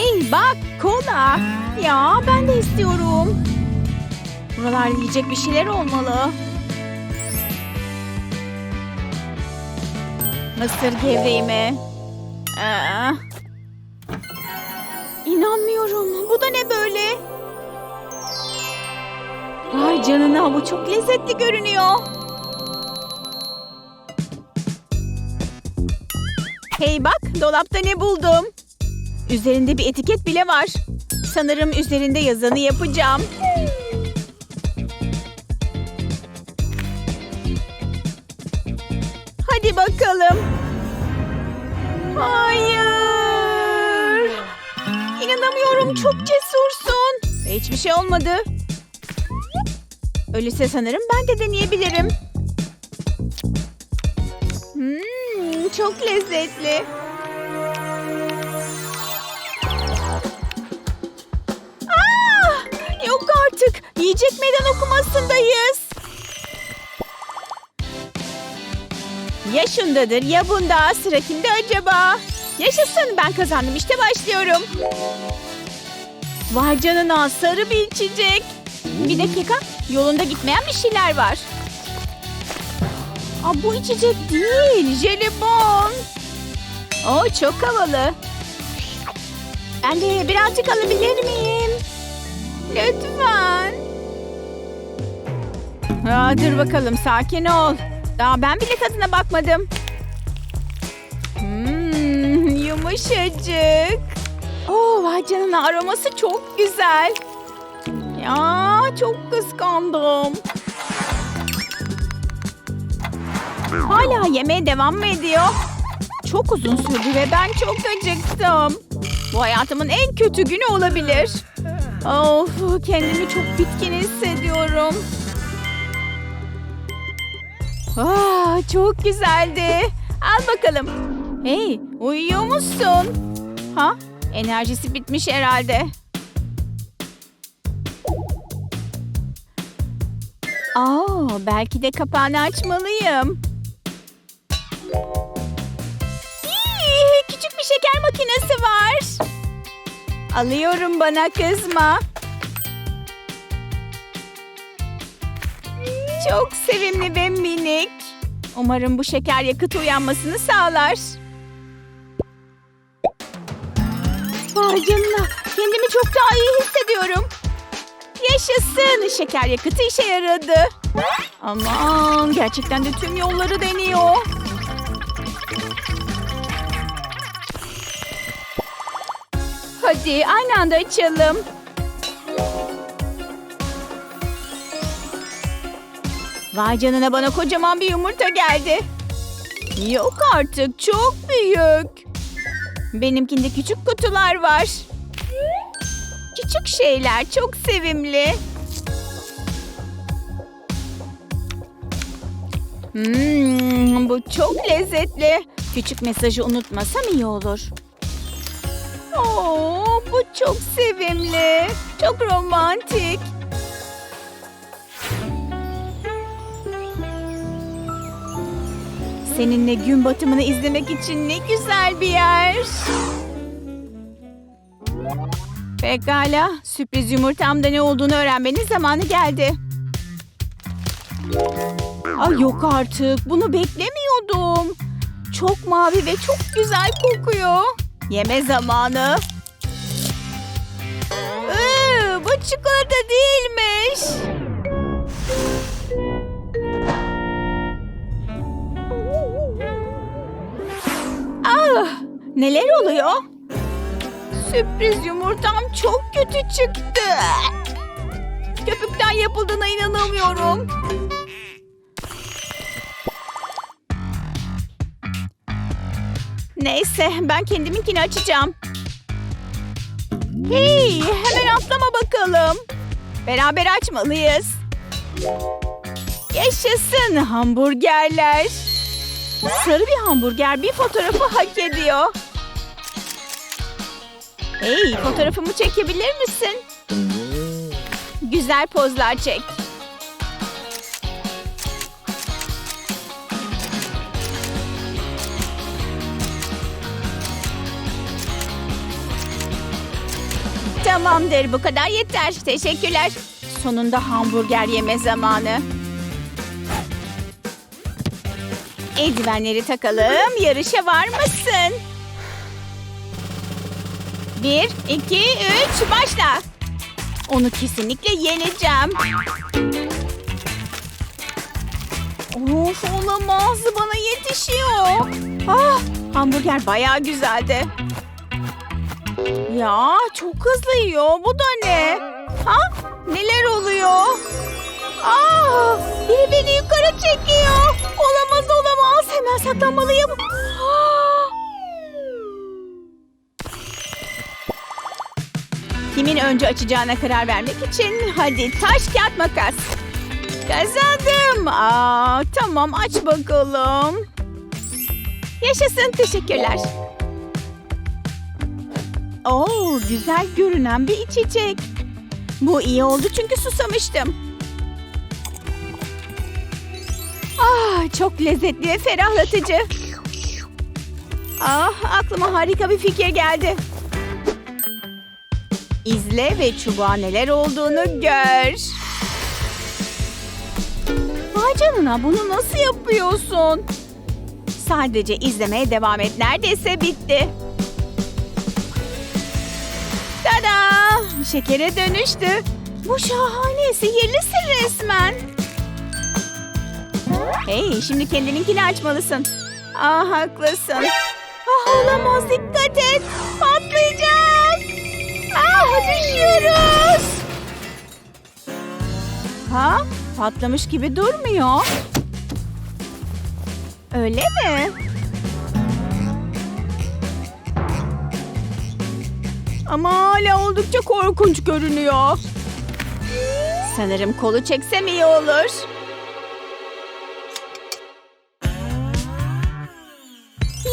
Hey bak kola. Ya ben de istiyorum. Buralarda yiyecek bir şeyler olmalı. Mısır gevreği mi? Aa. İnanmıyorum. Bu da ne böyle? Vay canına bu çok lezzetli görünüyor. Hey bak dolapta ne buldum. Üzerinde bir etiket bile var. Sanırım üzerinde yazanı yapacağım. Hadi bakalım. Hayır. İnanamıyorum çok cesursun. Hiçbir şey olmadı. Öyleyse sanırım ben de deneyebilirim. Hmm, çok lezzetli. Ya şundadır ya bunda. Sıra kimde acaba? Yaşasın ben kazandım işte başlıyorum. Vay canına sarı bir içecek. Bir dakika yolunda gitmeyen bir şeyler var. Aa, bu içecek değil jelibon. Oo çok havalı. Ben de birazcık alabilir miyim? Lütfen. Aa, dur bakalım sakin ol. Daha ben bile tadına bakmadım. Hmm, yumuşacık. Oo, vay canına aroması çok güzel. Ya çok kıskandım. Hala yemeye devam mı ediyor? Çok uzun sürdü ve ben çok acıktım. Bu hayatımın en kötü günü olabilir. Of kendimi çok bitkin hissediyorum. Ah, çok güzeldi. Al bakalım. Hey, uyuyor musun? Ha? Enerjisi bitmiş herhalde. Aa, belki de kapağını açmalıyım. İyi, küçük bir şeker makinesi var. Alıyorum bana kızma. Çok sevimli ve minik. Umarım bu şeker yakıt uyanmasını sağlar. Vay canına. Kendimi çok daha iyi hissediyorum. Yaşasın. Şeker yakıtı işe yaradı. Aman gerçekten de tüm yolları deniyor. Hadi aynı anda açalım. Vay canına bana kocaman bir yumurta geldi. Yok artık çok büyük. Benimkinde küçük kutular var. Küçük şeyler çok sevimli. Hmm, bu çok lezzetli. Küçük mesajı unutmasam iyi olur. Oo, bu çok sevimli. Çok romantik. Seninle gün batımını izlemek için ne güzel bir yer. Pekala, sürpriz yumurtamda ne olduğunu öğrenmenin zamanı geldi. Ay yok artık, bunu beklemiyordum. Çok mavi ve çok güzel kokuyor. Yeme zamanı. Iı, bu çikolata değilmiş. Ah, neler oluyor? Sürpriz yumurtam çok kötü çıktı. Köpükten yapıldığına inanamıyorum. Neyse ben kendiminkini açacağım. Hey hemen atlama bakalım. Beraber açmalıyız. Yaşasın hamburgerler. Sarı bir hamburger bir fotoğrafı hak ediyor. Hey fotoğrafımı çekebilir misin? Güzel pozlar çek. Tamamdır bu kadar yeter. Teşekkürler. Sonunda hamburger yeme zamanı. Eldivenleri takalım. Yarışa var mısın? Bir, iki, üç, başla. Onu kesinlikle yeneceğim. Of olamaz. Bana yetişiyor. Ah, hamburger bayağı güzeldi. Ya çok hızlı yiyor. Bu da ne? Ha? Neler oluyor? Aa, biri beni yukarı çekiyor. Olamaz olamaz. Hemen saklanmalıyım. Kimin önce açacağına karar vermek için hadi taş kağıt makas. Kazandım. Aa, tamam aç bakalım. Yaşasın teşekkürler. Oo, güzel görünen bir içecek. Bu iyi oldu çünkü susamıştım. Ah, çok lezzetli ve ferahlatıcı. Ah, aklıma harika bir fikir geldi. İzle ve çubuğa neler olduğunu gör. Vay canına bunu nasıl yapıyorsun? Sadece izlemeye devam et. Neredeyse bitti. Tada! Şekere dönüştü. Bu şahane. Sihirlisin resmen. Hey, şimdi kendininkini açmalısın. Ah, haklısın. Ah, olamaz. Dikkat et. Düşüyoruz. Ha? Patlamış gibi durmuyor. Öyle mi? Ama hala oldukça korkunç görünüyor. Sanırım kolu çeksem iyi olur.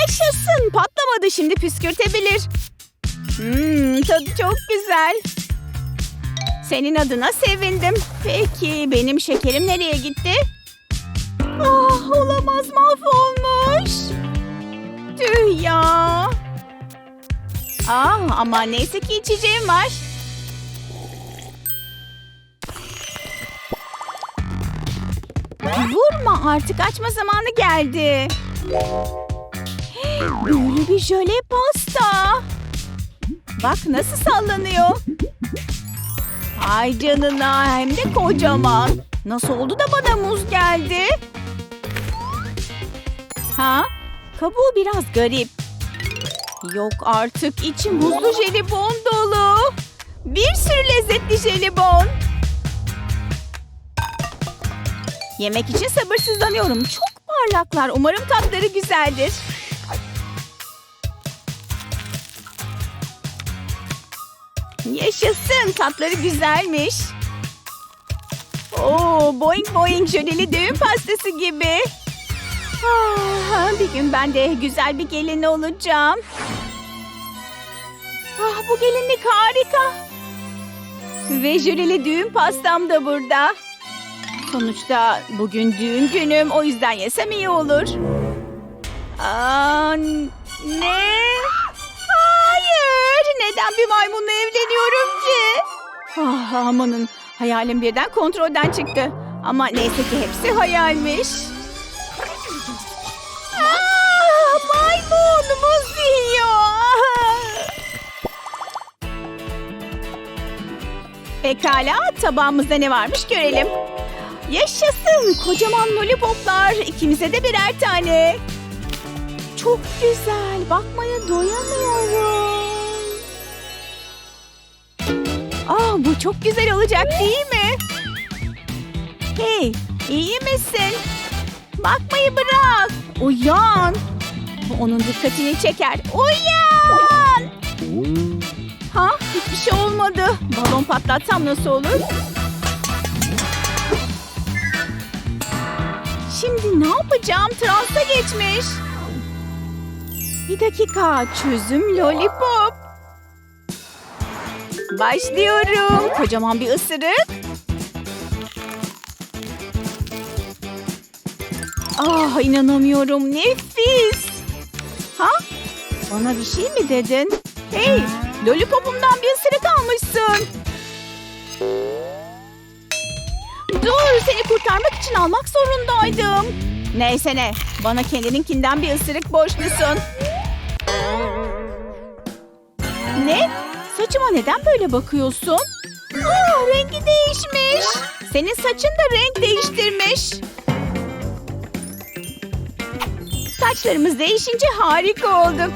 Yaşasın! Patlamadı şimdi püskürtebilir. Hmm, tadı çok güzel. Senin adına sevindim. Peki benim şekerim nereye gitti? Ah olamaz mahvolmuş. Tüh ya. Ah ama neyse ki içeceğim var. Vurma artık açma zamanı geldi. Böyle bir jöle pasta. Bak nasıl sallanıyor. Ay canına hem de kocaman. Nasıl oldu da bana muz geldi? Ha? Kabuğu biraz garip. Yok artık içi muzlu jelibon dolu. Bir sürü lezzetli jelibon. Yemek için sabırsızlanıyorum. Çok parlaklar. Umarım tatları güzeldir. Yaşasın. Tatları güzelmiş. Oo, boing boing jöleli düğün pastası gibi. Ah, bir gün ben de güzel bir gelin olacağım. Ah, bu gelinlik harika. Ve jöleli düğün pastam da burada. Sonuçta bugün düğün günüm. O yüzden yesem iyi olur. Aa, ne? Hayır. Neden bir maymunla? Ah, amanın. Hayalim birden kontrolden çıktı. Ama neyse ki hepsi hayalmiş. Aa, maymun muz. Pekala tabağımızda ne varmış görelim. Yaşasın kocaman lollipoplar. İkimize de birer tane. Çok güzel. Bakmaya doyamıyorum. Aa, bu çok güzel olacak değil mi? Hey, iyi misin? Bakmayı bırak. Uyan. Onun dikkatini çeker. Uyan. Ha, hiçbir şey olmadı. Balon patlatsam nasıl olur? Şimdi ne yapacağım? Transa geçmiş. Bir dakika. Çözüm lollipop. Başlıyorum. Kocaman bir ısırık. Ah inanamıyorum. Nefis. Ha? Bana bir şey mi dedin? Hey, lollipopumdan bir ısırık almışsın. Dur, seni kurtarmak için almak zorundaydım. Neyse ne, bana kendininkinden bir ısırık borçlusun. Ne? Saçıma neden böyle bakıyorsun? Aa, rengi değişmiş. Senin saçın da renk değiştirmiş. Saçlarımız değişince harika olduk.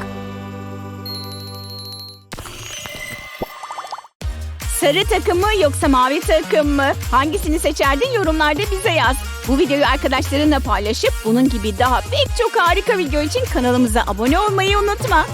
Sarı takım mı yoksa mavi takım mı? Hangisini seçerdin yorumlarda bize yaz. Bu videoyu arkadaşlarınla paylaşıp bunun gibi daha pek çok harika video için kanalımıza abone olmayı unutma.